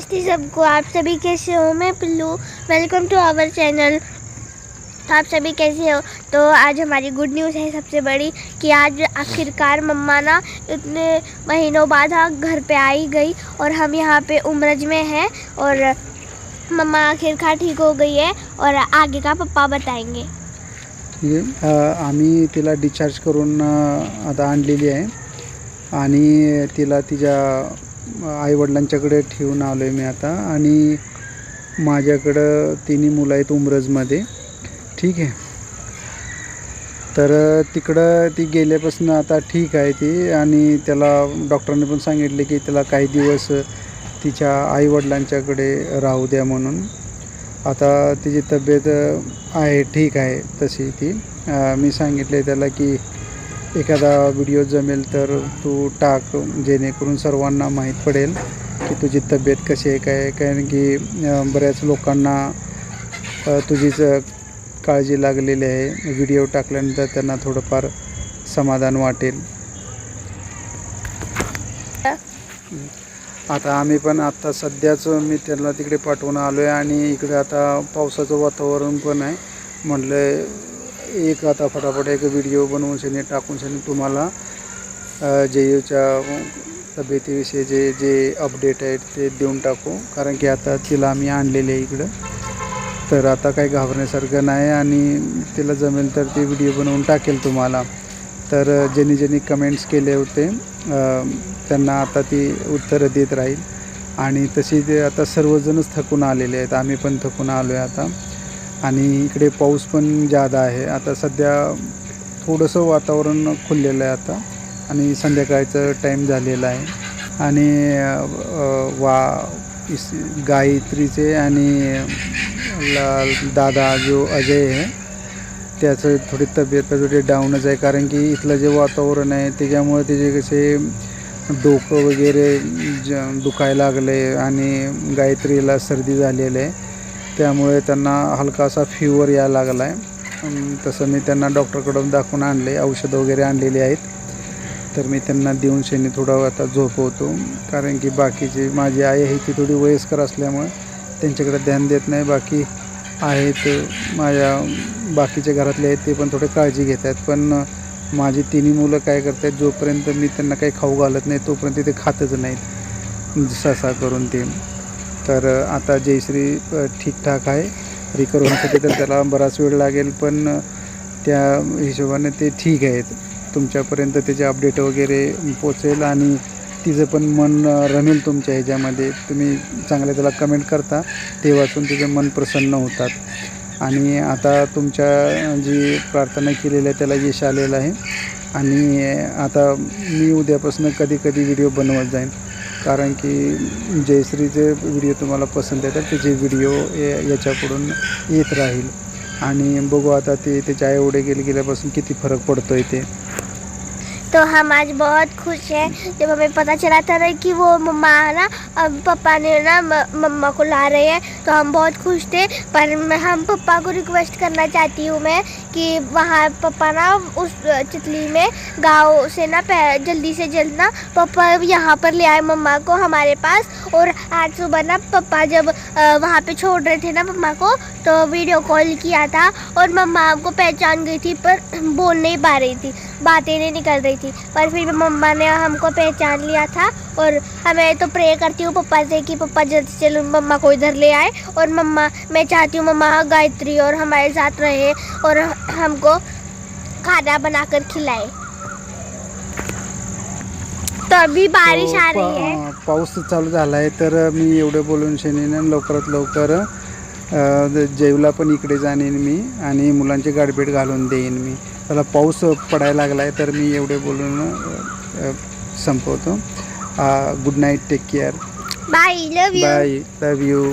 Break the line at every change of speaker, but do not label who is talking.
नमस्ते सबको आप सभी कैसे हो? मैं पिल्लू। वेलकम टू आवर चैनल आप सभी कैसे हो? तो आज हमारी गुड न्यूज़ है सबसे बड़ी कि आज आखिरकार मम्मा ना इतने महीनों बाद हाँ घर पे आई गई और हम यहाँ पे उमरज में हैं और मम्मा आखिरकार ठीक हो गई है और आगे का पप्पा बताएँगे।
ठीक तिला डिस्चार्ज करून आता आणि तिला तिच्या आईवडिलांच्याकडे ठेवून आलो आहे मी आता. आणि माझ्याकडं तिन्ही मुलं आहेत उमरजमध्ये. ठीक आहे. तर तिकडं ती गेल्यापासून आता ठीक आहे ती. आणि त्याला डॉक्टरांनी पण सांगितले की त्याला काही दिवस तिच्या आईवडिलांच्याकडे राहू द्या म्हणून. आता तिची तब्येत आहे ठीक आहे तशी ती. मी सांगितले त्याला की एखादा व्हिडिओ जमेल तर तू टाक जेणेकरून सर्वांना माहीत पडेल की तुझी तब्येत कशी आहे काय आहे. कारण की बऱ्याच लोकांना तुझीच काळजी लागलेली आहे. व्हिडिओ टाकल्यानंतर त्यांना थोडंफार समाधान वाटेल. आता आम्ही पण आत्ता सध्याच मी त्यांना तिकडे पाठवून आलो आहे आणि इकडे आता पावसाचं वातावरण पण आहे. म्हटलं एक आता फटाफट एक व्हिडिओ बनवून शनी टाकून शनी तुम्हाला जेयूच्या तब्येतीविषयी जे जे अपडेट आहेत ते देऊन टाकू. कारण की आता तिला आम्ही आणलेले आहे इकडं. तर आता काही घाबरण्यासारखं नाही आणि तिला जमेल तर ते व्हिडिओ बनवून टाकेल तुम्हाला. तर ज्यांनी ज्यांनी कमेंट्स केले होते त्यांना आता ती उत्तरं देत राहील. आणि तशी ते आता सर्वजणच थकून आलेले आहेत. आम्ही पण थकून आलो आहे आता. आणि इकडे पाऊस पण जादा आहे. आता सध्या थोडंसं वातावरण खुललेलं आहे आता आणि संध्याकाळचं टाईम झालेला आहे. आणि वा इस गायत्रीचे आणि दादा जो अजय आहे त्याचं थोडी तब्येत थोडी डाऊनच आहे. कारण की इथलं जे वातावरण आहे त्याच्यामुळे त्याचे कसे डोकं वगैरे ज दुखायला लागले आणि गायत्रीला सर्दी झालेली आहे. त्यामुळे त्यांना हलकासा फीवर यायला लागला आहे तसं मी त्यांना डॉक्टरकडून दाखवून आणले औषधं वगैरे आणलेली आहेत. तर मी त्यांना देऊन शेणी थोडा आता झोपवतो. कारण की बाकीची माझी आई आहे ती थोडी वयस्कर असल्यामुळे त्यांच्याकडे ध्यान देत नाही. बाकी आहेत माझ्या बाकीच्या घरातले आहेत ते पण थोडे काळजी घेत आहेत. पण माझी तिन्ही मुलं काय करतात जोपर्यंत मी त्यांना काही खाऊ घालत नाही तोपर्यंत ते खातच नाहीत. ससा करून ते. तर आता जयश्री ठीकठाक आहे. रिकवर होण्यासाठी तर त्याला बराच वेळ लागेल पण त्या हिशोबाने ते ठीक आहेत. तुमच्यापर्यंत त्याचे अपडेट वगैरे पोचेल आणि तिचं पण मन रमेल तुमच्या ह्याच्यामध्ये. तुम्ही चांगल्या त्याला कमेंट करता ते वाचून तिचं मन प्रसन्न होतात. आणि आता तुमच्या जी प्रार्थना केलेली आहे त्याला यश आलेलं आहे. आणि आता मी उद्यापासून कधी कधी व्हिडिओ बनवत जाईन. कारण की जयश्रीचे व्हिडिओ तुम्हाला पसंत येतात त्याचे व्हिडिओ याच्याकडून येत राहील. आणि बघू आता ते त्याच्या आईवडे गेले गेल्यापासून किती फरक पडतो आहे ते.
तो हम आज बहुत खुश हैं। जब हमें पता चला था ना कि वो मम्मा ना, अब पापा ने ना मम्मा को ला रहे हैं तो हम बहुत खुश थे। पर मैं, हम पापा को रिक्वेस्ट करना चाहती हूँ मैं कि वहाँ पापा ना उस चितली में गाँव से ना जल्दी से जल्द ना पापा यहाँ पर ले आए मम्मा को हमारे पास। और आज सुबह ना पापा जब वहाँ पे छोड़ रहे थे ना मम्मा को तो वीडियो कॉल किया था और मम्मा हमको पहचान गई थी पर बोल नहीं पा रही थी। बातें नहीं निकल रही थी। पर फिर भी मम्मा ने हमको पहचान लिया था और हमें तो प्रे करती हूँ पप्पा से कि पप्पा जल्दी से मम्मा को इधर ले आए। और मम्मा मैं चाहती हूँ मम्मा गायत्री और हमारे साथ रहे और हमको खाना बनाकर खिलाए। तो अभी बारिश आ रही है।
पाऊस चालू झाला आहे तर मी एवढं बोलून शनीने लवकरात लवकर जेवला पण इकडे जाणेन मी आणि मुलांची गाडबेट घालून देईन मी. त्याला पाऊस पडायला लागला आहे तर मी एवढे बोलून संपवतो. Good night take care
bye love you
bye love you